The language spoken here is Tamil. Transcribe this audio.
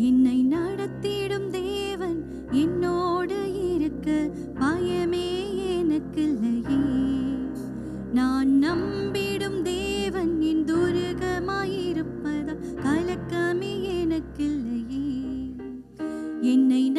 என்னை நடத்திடும் தேவன் என்னோடு இருக்க பயமே எனக்கில்லையே. நான் நம்பிடும் தேவன் என் துருகமாயிருப்பதால் கலக்கமே எனக்கில்லையே. என்னை